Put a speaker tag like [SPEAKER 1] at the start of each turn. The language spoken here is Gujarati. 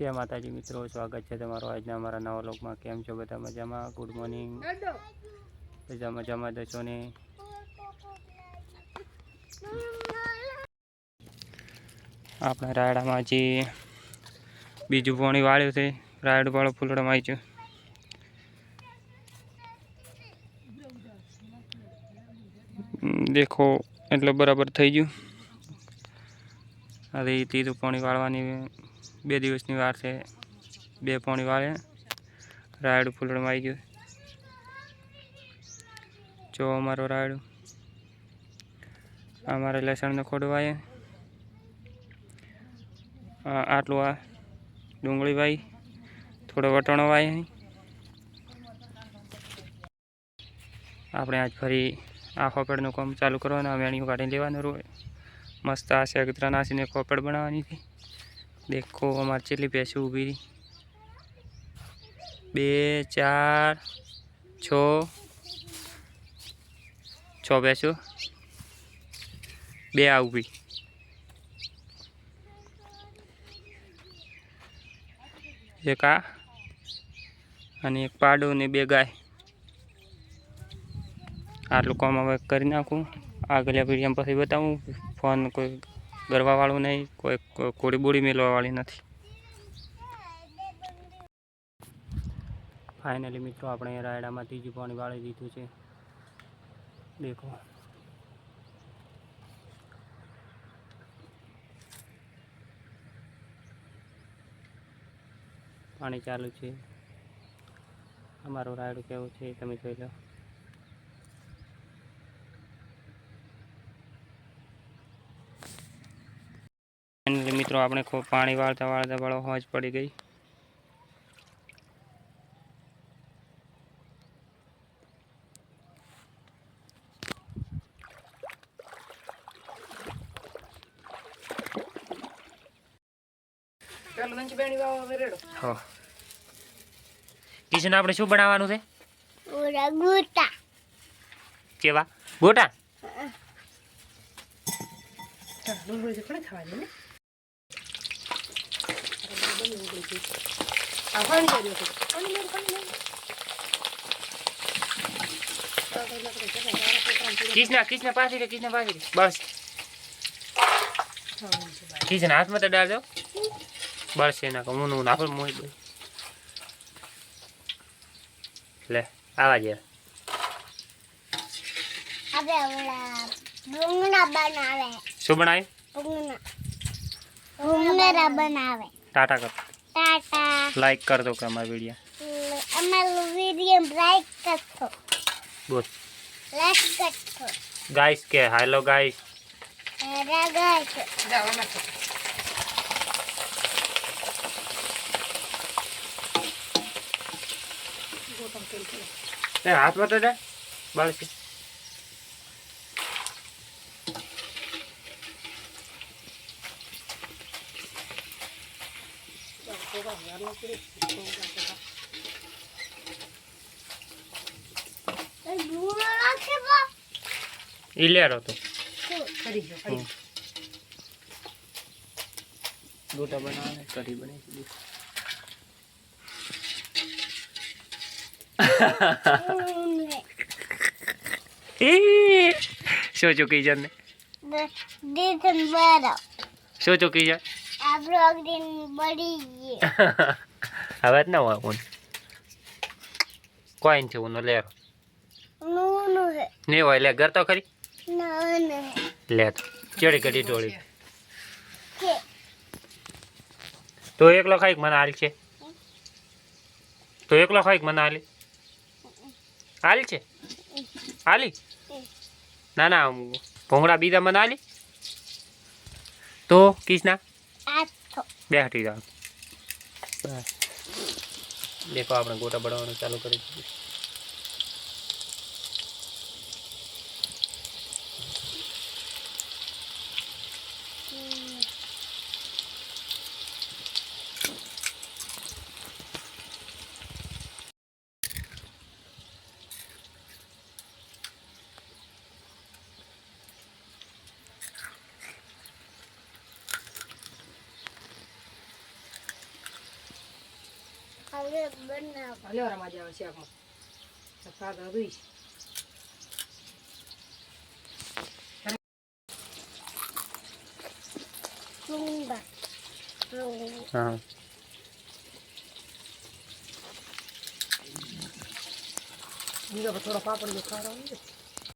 [SPEAKER 1] જય માતાજી મિત્રો, સ્વાગત છે તમારો આજના અમારા નવા લોકમાં કેમ છો બધા મજામાં? ગુડ મોર્નિંગ બધા મજામાં દસો ને? આપણા રાયડામાં જે બીજું પાણી વાળ્યું છે, રાયડું વાળો ફૂલડામાં આવી છે દેખો, એટલે બરાબર થઈ ગયું. હવે ત્રીજું પાણી વાળવાની બે દિવસની વાર છે. બે પોણી વાળે. રાયડું ફૂલડમાં આવી ગયું. જો અમારો રાયડું. અમારે લસણનો ખોડો વાય. આટલું આ ડુંગળી વાય. થોડો વટાણો વાય આપણે આજ ફરી આ ખોપડનું કામ ચાલુ કરવાનું. વેણીઓ કાઢીને લેવાનું રોય. મસ્ત આશે શેગત્રા નાસીને ખોપડ બનાવવાની હતી. દેખો, અમારે ચેટલી ભેંસો ઊભી રહી. બે, ચાર, છ. છ ભેંસો. બે આ ઊભી. એક આ અને એક પાડો ને બે ગાય. આટલું કામ હવે કરી નાખું. આગળ વીડિયો પછી બતાવું. ફોન કોઈ ગરવાવાળું નહીં, કોઈ કોળી બોડી મેળવાવાળી નથી. ફાઇનલી મિત્રો, આપણે રાયડામાં ત્રીજું પાણી વાળી દીધું છે. દેખો. પાણી ચાલુ છે. અમારું રાયડું કેવું છે તમે જોઈ લો ફાઇનલી મિત્રો આપણે ખૂબ પાણી વાળતા વાળતા વાળો હોજ પડી ગઈ.
[SPEAKER 2] ચાલો મંચ બેણી વાવો હવે રેડો.
[SPEAKER 1] હો. કિશન આપણે શું બનાવવાનું છે?
[SPEAKER 3] ગોટા
[SPEAKER 1] કેવા? ગોટા?
[SPEAKER 2] ડુંગળી થોડી ખાવાની ને આ પાણી કર્યું છે પાણી મેળ પાણી
[SPEAKER 1] કિસના કિસના પાછી રે કિસના પાછી બસ કિશન હાથમાં તો ડાળજો બસ એના કહું હું નાખું મોઈ દઉં લે આવા જે શું
[SPEAKER 3] બનાવે
[SPEAKER 1] ટાટા કર
[SPEAKER 3] ટાટા.
[SPEAKER 1] લાઈક કરજો કે અમારા વીડિયો
[SPEAKER 3] અમારો વીડિયો લાઈક કરજો
[SPEAKER 1] બોલ.
[SPEAKER 3] લાઈક કરજો
[SPEAKER 1] ગાઈસ કે હેલો ગાઈસ
[SPEAKER 3] હેલો ગાઈસ
[SPEAKER 2] જાવા તેલ
[SPEAKER 1] એ હાથમાં તો દે બસ
[SPEAKER 3] ભૂંગળા છે બા
[SPEAKER 1] ઈ લેરો તો.
[SPEAKER 2] કરી જો કરી
[SPEAKER 1] ગોટા બનાવને કઢી બનાવી શું ચૂકી છે
[SPEAKER 3] દે બરો
[SPEAKER 1] શું ચૂકી છે?
[SPEAKER 3] આપણો અગ્નિ બળી ગયો
[SPEAKER 1] હવે જ ના હોય ઊન કોઈ છે ઊનો લેર
[SPEAKER 3] નૂનું હે
[SPEAKER 1] નહીં હોય લે ઘર તો ખરી
[SPEAKER 3] નાનું હે
[SPEAKER 1] લે તો ચડી ટોળી
[SPEAKER 3] કે
[SPEAKER 1] તો એકલો ખાઈક મને હાલ છે તો એકલો ખાઈક મને હાલી હાલ છે હાલી ના ના ભોંગડા બીજા મને હાલી તો કિસના?
[SPEAKER 3] આ તો
[SPEAKER 1] બે હટી જાવ બસ દેખો આપણે ગોટા બનાવવાનું ચાલુ કરી દીધું
[SPEAKER 3] હવે બનાવ
[SPEAKER 2] હલેવરામાં જ આવે શાકમાં કાગળ દઈશ
[SPEAKER 3] ડુંગા ડુંગા
[SPEAKER 1] હા.
[SPEAKER 2] બીજો થોડો પાપડ જો ખાવાનો છે